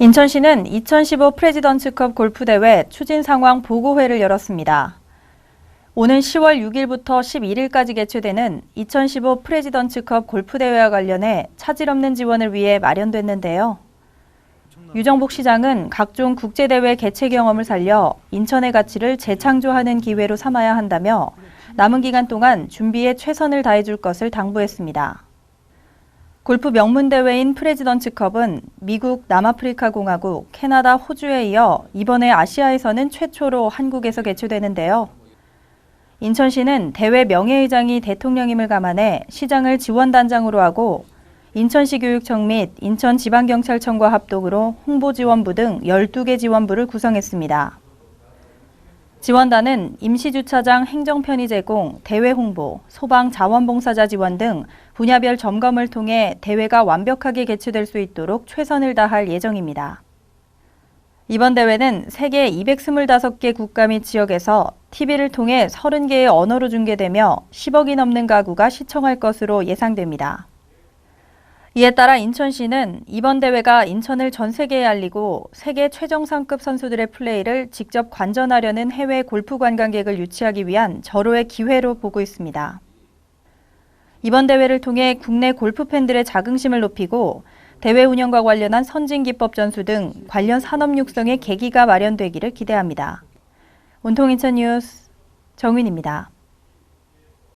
인천시는 2015 프레지던츠컵 골프대회 추진 상황 보고회를 열었습니다. 오는 10월 6일부터 11일까지 개최되는 2015 프레지던츠컵 골프대회와 관련해 차질 없는 지원을 위해 마련됐는데요. 유정복 시장은 각종 국제대회 개최 경험을 살려 인천의 가치를 재창조하는 기회로 삼아야 한다며 남은 기간 동안 준비에 최선을 다해줄 것을 당부했습니다. 골프 명문 대회인 프레지던츠컵은 미국, 남아프리카 공화국, 캐나다, 호주에 이어 이번에 아시아에서는 최초로 한국에서 개최되는데요. 인천시는 대회 명예의장이 대통령임을 감안해 시장을 지원단장으로 하고 인천시 교육청 및 인천지방경찰청과 합동으로 홍보지원부 등 12개 지원부를 구성했습니다. 지원단은 임시주차장 행정편의 제공, 대회 홍보, 소방 자원봉사자 지원 등 분야별 점검을 통해 대회가 완벽하게 개최될 수 있도록 최선을 다할 예정입니다. 이번 대회는 세계 225개 국가 및 지역에서 TV를 통해 30개의 언어로 중계되며 10억이 넘는 가구가 시청할 것으로 예상됩니다. 이에 따라 인천시는 이번 대회가 인천을 전 세계에 알리고 세계 최정상급 선수들의 플레이를 직접 관전하려는 해외 골프 관광객을 유치하기 위한 절호의 기회로 보고 있습니다. 이번 대회를 통해 국내 골프 팬들의 자긍심을 높이고 대회 운영과 관련한 선진 기법 전수 등 관련 산업 육성의 계기가 마련되기를 기대합니다. 온통 인천 뉴스 정윈입니다.